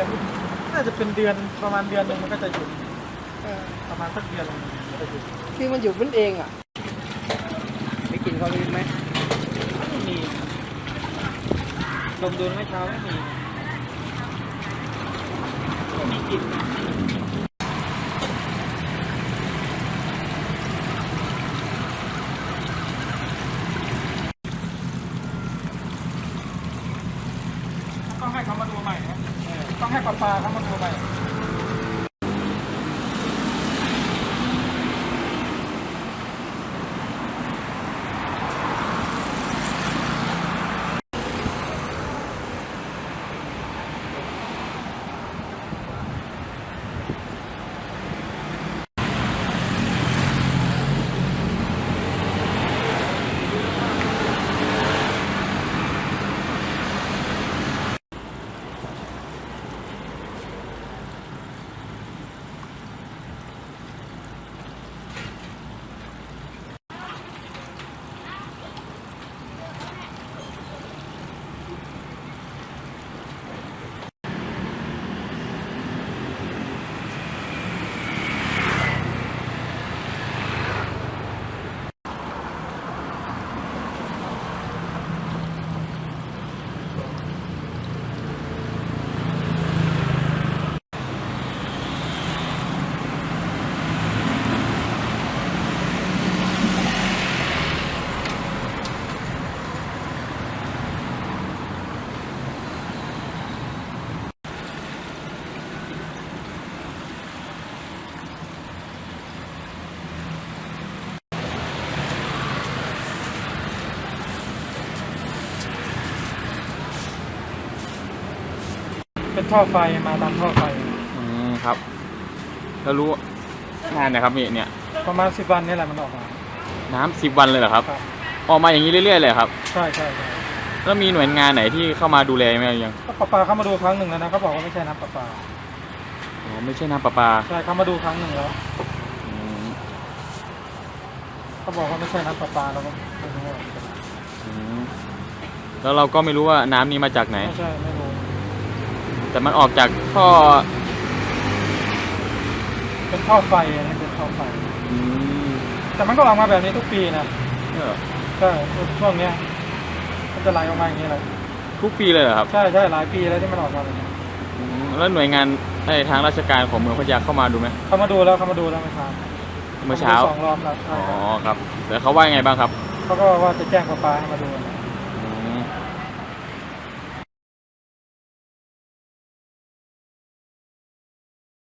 แต่น่าจะเป็นเดือนประมาณเดือนหนึ่งมันก็จะหยุดเออประมาณสักเดือนหนึ่งมันจะหยุดคือมันหยุดมันเองอะไม่กินข้าวลิ้นไหมไม่มีลมดูเมื่อเช้าไม่มีไม่มีกลิ่นต้องให้เขามาดูใหม่นะ ต้องให้ปลาปลาเขามาดูไป เป็นท่อไฟมาตามท่อไฟ อืมครับ แล้วรู้นานนะครับนี่เนี่ย ประมาณสิบวันนี่แหละมันออกมาน้ำสิบวันเลยเหรอครับ ครับ ออกมาอย่างนี้เรื่อยๆเลยเหรอครับ ใช่ใช่ใช่แล้วมีหน่วยงานไหนที่เข้ามาดูแลไหมยังก็ปลาปลาเข้ามาดูครั้งหนึ่งแล้วนะเขาบอกว่าไม่ใช่น้ำปลาปลาอ๋อไม่ใช่น้ำประปาใช่เขามาดูครั้งหนึ่งแล้วอืมเขาบอกว่าไม่ใช่น้ำปลาปลาแล้วก็ไม่รู้ว่าอืมแล้วเราก็ไม่รู้ว่าน้ำนี้มาจากไหน ไม่ใช่ไม่รู้ แต่มันออกจากท่อเป็นท่อไฟอันนี้เป็นท่อไฟ อืมแต่มันก็ออกมาแบบนี้ทุกปีนะเออใช่ช่วงเนี้ยมันจะไหลออกมาอย่างนี้เลยทุกปีเลยเหรอครับใช่ใช่หลายปีแล้วที่มันออกมาแบบนี้อืมแล้วหน่วยงานไอ้ทางราชการของเมืองพัทยาเข้ามาดูไหมเขามาดูแล้วเขามาดูแล้วเมื่อเช้าเมื่อเช้าขดูสองรอบแล้วใช่อ๋อครับแล้วเขาว่ายังไงบ้างครับ เขาก็ว่าจะแจ้งปลาปลาให้มาดูนะ